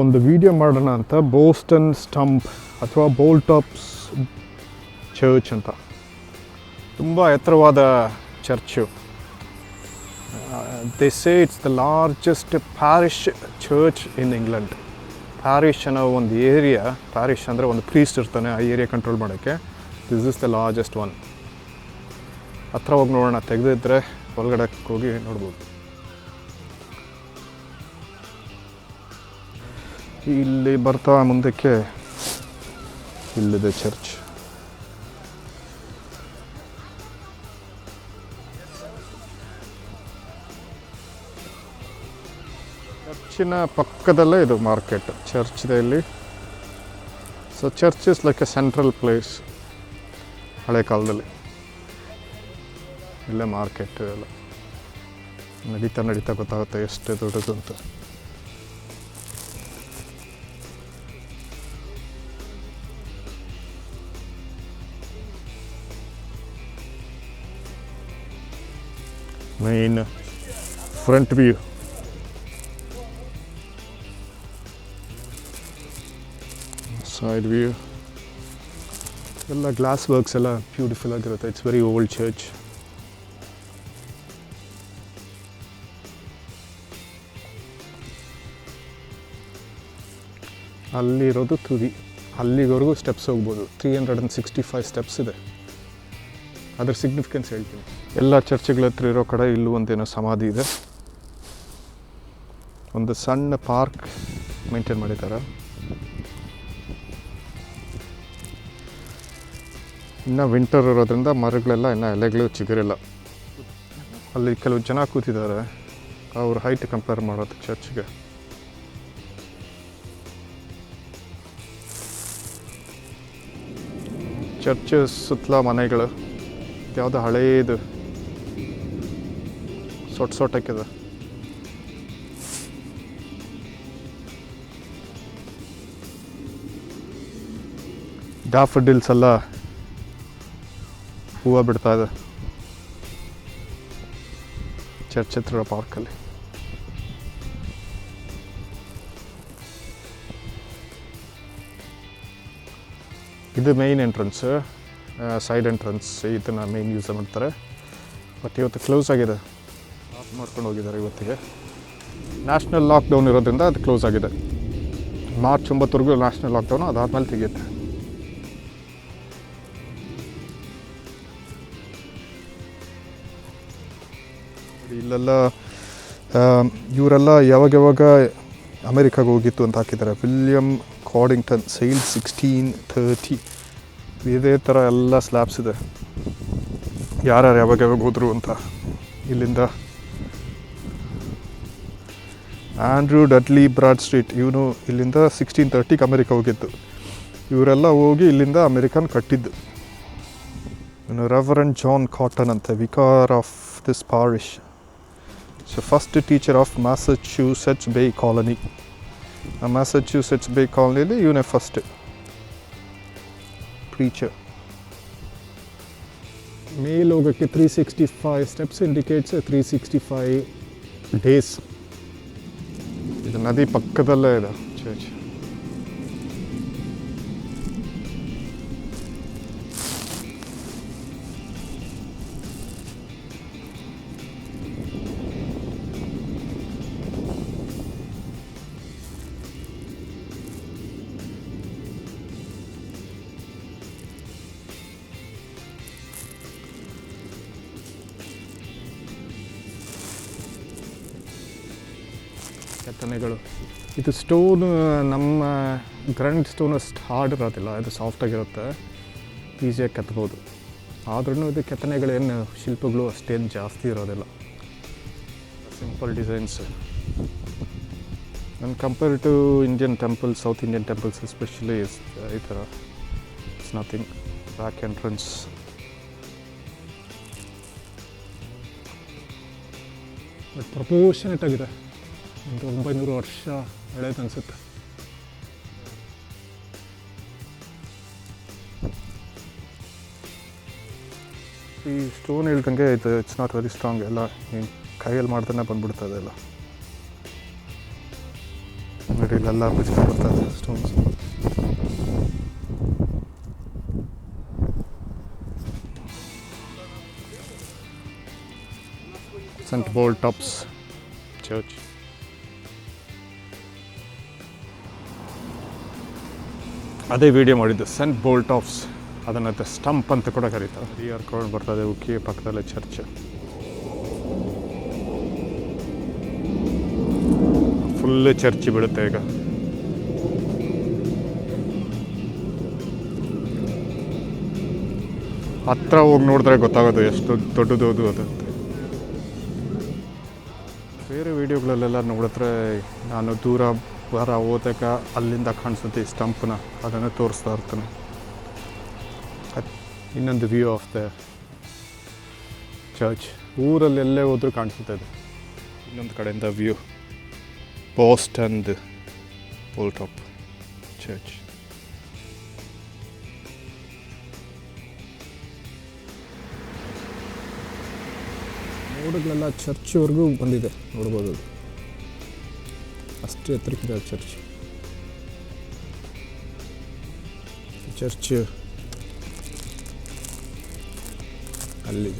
ಒಂದು ವಿಡಿಯೋ ಮಾಡೋಣ ಅಂತ ಬೋಸ್ಟನ್ ಸ್ಟಂಪ್ ಅಥವಾ ಬೋಲ್ಟಾಪ್ಸ್ ಚರ್ಚ್ ಅಂತ. ತುಂಬ ಎತ್ತರವಾದ church say it's the largest parish church in England parish ಅನ್ನೋ ಒಂದು ಏರಿಯಾ ಪ್ಯಾರಿಶ್ ಅಂದರೆ ಒಂದು ಪ್ರೀಸ್ಟ್ ಇರ್ತಾನೆ ಆ ಏರಿಯಾ ಕಂಟ್ರೋಲ್ ಮಾಡೋಕ್ಕೆ. This is the largest one ಹತ್ರ ಹೋಗಿ ನೋಡೋಣ, ತೆಗೆದಿದ್ರೆ ಒಳಗಡೆ ಹೋಗಿ ನೋಡ್ಬೋದು. ಇಲ್ಲಿ ಬರ್ತಾ ಮುಂದಕ್ಕೆ ಇಲ್ಲಿದೆ ಚರ್ಚ್ ಚರ್ಚಿನ ಪಕ್ಕದಲ್ಲೇ ಇದು ಮಾರ್ಕೆಟ್ ಚರ್ಚ್ ಇದೆ ಇಲ್ಲಿ. So church is like a central place ಹಳೆ ಕಾಲದಲ್ಲಿ. ಇಲ್ಲೇ ಮಾರ್ಕೆಟ್ ಎಲ್ಲ. ನಡೀತಾ ನಡೀತಾ ಗೊತ್ತಾಗುತ್ತೆ ಎಷ್ಟು ದೊಡ್ಡದು ಅಂತ. Main front view. Side view. ಎಲ್ಲ ಗ್ಲಾಸ್ ವರ್ಕ್ಸ್ ಎಲ್ಲ ಬ್ಯೂಟಿಫುಲ್ ಆಗಿರುತ್ತೆ. ಇಟ್ಸ್ ವೆರಿ ಓಲ್ಡ್ ಚರ್ಚ್ ಅಲ್ಲಿರೋದು ತುದಿ. ಅಲ್ಲಿವರೆಗೂ ಸ್ಟೆಪ್ಸ್ ಹೋಗ್ಬೋದು. Three hundred and sixty five steps ಇದೆ. ಅದ್ರ ಸಿಗ್ನಿಫಿಕೆನ್ಸ್ ಹೇಳ್ತೀನಿ. ಎಲ್ಲ ಚರ್ಚ್ಗಳ ಹತ್ರ ಇರೋ ಕಡೆ ಇಲ್ಲೂ ಒಂದೇನೋ ಸಮಾಧಿ ಇದೆ. ಒಂದು ಸಣ್ಣ ಪಾರ್ಕ್ ಮೇಂಟೈನ್ ಮಾಡಿದ್ದಾರೆ. ಇನ್ನು ವಿಂಟರ್ ಇರೋದ್ರಿಂದ ಮರಗಳೆಲ್ಲ ಇನ್ನೂ ಎಲೆಗಳು ಚಿಗುರಿಲ್ಲ. ಅಲ್ಲಿ ಕೆಲವು ಜನ ಕೂತಿದ್ದಾರೆ. ಅವ್ರ ಹೈಟ್ ಕಂಪೇರ್ ಮಾಡೋದು ಚರ್ಚ್ಗೆ. ಚರ್ಚ್ ಸುತ್ತಲ ಮನೆಗಳು. ಯಾವುದೋ ಹಳೇದು. ಸೊಟ್ ಸೊಟ್ಟಕ್ಕಿದೆ ಡಾಫಡಿಲ್ಸ್ ಎಲ್ಲ ಹೂವು ಬಿಡ್ತಾ ಇದೆ. ಚರ್ಚಿತ್ರ ಪಾರ್ಕಲ್ಲಿ ಇದು ಮೇಯ್ನ್ ಎಂಟ್ರೆನ್ಸ್ ಸೈಡ್ ಎಂಟ್ರೆನ್ಸ್ ಇದನ್ನು ಮೇನ್ ಯೂಸ್ ಮಾಡ್ತಾರೆ. ಬಟ್ ಇವತ್ತು ಕ್ಲೋಸ್ ಆಗಿದೆ. ಲಾಕ್ ಮಾಡ್ಕೊಂಡು ಹೋಗಿದ್ದಾರೆ ಇವತ್ತಿಗೆ. ನ್ಯಾಷನಲ್ ಲಾಕ್ಡೌನ್ ಇರೋದ್ರಿಂದ ಅದು ಕ್ಲೋಸ್ ಆಗಿದೆ. ಮಾರ್ಚ್ ಒಂಬತ್ತವರೆಗೂ ನ್ಯಾಷನಲ್ ಲಾಕ್ಡೌನು ಅದಾದಮೇಲೆ ತೆಗೆಯುತ್ತೆ. ಇಲ್ಲೆಲ್ಲ ಇವರೆಲ್ಲ ಯಾವಾಗ ಯಾವಾಗ ಅಮೆರಿಕಾಗೆ ಹೋಗಿತ್ತು ಅಂತ ಹಾಕಿದ್ದಾರೆ. William Coddington sail sixteen thirty ಇದೇ ಥರ ಎಲ್ಲ ಸ್ಲ್ಯಾಬ್ಸ್ ಇದೆ. ಯಾರ್ಯಾರು ಯಾವಾಗ ಯಾವಾಗ ಹೋದರು ಅಂತ ಇಲ್ಲಿಂದ. ಆಂಡ್ರ್ಯೂ ಡಟ್ಲಿ ಬ್ರಾಡ್ ಸ್ಟ್ರೀಟ್, ಇವನು ಇಲ್ಲಿಂದ ಸಿಕ್ಸ್ಟೀನ್ ತರ್ಟಿಗೆ ಅಮೆರಿಕ ಹೋಗಿದ್ದು. ಇವರೆಲ್ಲ ಹೋಗಿ ಇಲ್ಲಿಂದ ಅಮೆರಿಕನ್ ಕಟ್ಟಿದ್ದು. ಇವನು ರೆವರೆಂಟ್ ಜಾನ್ ಕಾಟನ್ ಅಂತ, vicar of this parish. So first teacher of Massachusetts Bay colony ಆ ಮ್ಯಾಸಚ್ಯೂಸೆಟ್ಸ್ ಬೇ ಕಾಲನಿಯಲ್ಲಿ ಇವನೇ ಫಸ್ಟ್ ಪ್ರೀಚರ್ ಮೇಲ್ ಹೋಗೋಕ್ಕೆ three sixty five steps indicates three sixty five days ಇದು ನದಿ ಪಕ್ಕದಲ್ಲೇ ಇದೆ ಚರ್ಚ್ ಕೆತ್ತನೆಗಳು ಇದು ಸ್ಟೋನ್ ನಮ್ಮ ಗ್ರ್ಯಾಂಡ್ ಸ್ಟೋನ್ ಅಷ್ಟು ಹಾರ್ಡ್ ಇರೋದಿಲ್ಲ ಇದು ಸಾಫ್ಟಾಗಿರುತ್ತೆ ಈಸಿಯಾಗಿ ಕೆತ್ತಬೋದು ಆದ್ರೂ ಇದು ಕೆತ್ತನೆಗಳೇನು ಶಿಲ್ಪಗಳು ಅಷ್ಟೇನು ಜಾಸ್ತಿ ಇರೋದಿಲ್ಲ. ಸಿಂಪಲ್ ಡಿಸೈನ್ಸ್ ನನ್ನ compare to Indian temples south Indian temples especially ಈ ಥರ it's nothing back entrance but proportionate ಆಗಿದೆ. ಒಂದು ಒಂಬೈನೂರು ವರ್ಷ ಹಳೇದು ಅನಿಸುತ್ತೆ. ಈ ಸ್ಟೋನ್ ಹೇಳ್ದಂಗೆ ಇದು ಇಟ್ಸ್ ನಾಟ್ ವೆರಿ ಸ್ಟ್ರಾಂಗ್ ಎಲ್ಲ ಹಿಂಗೆ ಕೈಯಲ್ಲಿ ಮಾಡ್ತಾನೆ ಬಂದ್ಬಿಡ್ತದೆ ಎಲ್ಲ. ನೋಡಿ ಇಲ್ಲೆಲ್ಲ ಬಿಚ್ಕೊಂಡು ಸ್ಟೋನ್ಸ್ ಸೆಂಟ್ ಬೋಲ್ ಟಾಪ್ಸ್ ಚರ್ಚ್ ಅದೇ ವಿಡಿಯೋ ಮಾಡಿದ್ದು ಸೆಂಟ್ ಬೋಲ್ಟ್ ಆಫ್ಸ್ ಅದನ್ನ ಸ್ಟಂಪ್ ಅಂತ ಕೂಡ ಕರೀತಾರೆ. ಡಿ ಆರ್ ಕೌಂಡ್ ಬರ್ತದೆ ಉಕ್ಕಿ ಪಕ್ಕದಲ್ಲೇ ಚರ್ಚ್ ಫುಲ್ ಚರ್ಚ್ ಬೀಳುತ್ತೆ ಈಗ. ಹತ್ರ ಹೋಗಿ ನೋಡಿದ್ರೆ ಗೊತ್ತಾಗೋದು ಎಷ್ಟು ದೊಡ್ಡದು ಅದು ಅದು ಬೇರೆ ವೀಡಿಯೋಗಳಲ್ಲೆಲ್ಲ ನೋಡಿದ್ರೆ ನಾನು ದೂರ ಬರ ಹೋದಾಗ ಅಲ್ಲಿಂದ ಕಾಣಿಸುತ್ತೆ ಈ ಸ್ಟಂಪ್ನ. ಅದನ್ನು ತೋರಿಸ್ತಾ ಇರ್ತಾನೆ. ಇನ್ನೊಂದು ವ್ಯೂ ಆಫ್ ದ ಚರ್ಚ್ ಊರಲ್ಲಿ ಎಲ್ಲೇ ಹೋದ್ರೂ ಕಾಣಿಸುತ್ತೆ ಅದು. ಇನ್ನೊಂದು ಕಡೆಯಿಂದ view post pole top church ಊರುಗಳೆಲ್ಲ ಚರ್ಚ್ವರೆಗೂ ಬಂದಿದೆ. ನೋಡ್ಬೋದು. ಅಷ್ಟು ಎತ್ತರಕ್ಕಿದೆ ಚರ್ಚ್. ಚರ್ಚ್ ಅಲ್ಲಿ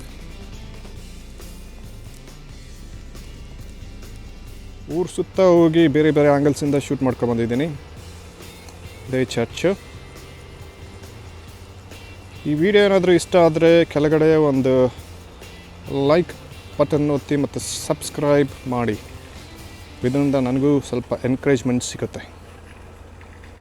ಊರು ಸುತ್ತ ಹೋಗಿ ಬೇರೆ ಬೇರೆ ಆ್ಯಂಗಲ್ಸಿಂದ ಶೂಟ್ ಮಾಡ್ಕೊಂಬಂದಿದ್ದೀನಿ ಇದೇ ಚರ್ಚ್. ಈ ವಿಡಿಯೋ ಏನಾದರೂ ಇಷ್ಟ ಆದರೆ ಕೆಳಗಡೆ ಒಂದು ಲೈಕ್ ಬಟನ್ ಒತ್ತಿ ಮತ್ತು ಸಬ್ಸ್ಕ್ರೈಬ್ ಮಾಡಿ. ಇದರಿಂದ ನನಗೂ ಸ್ವಲ್ಪ ಎನ್ಕರೇಜ್ಮೆಂಟ್ ಸಿಗುತ್ತೆ.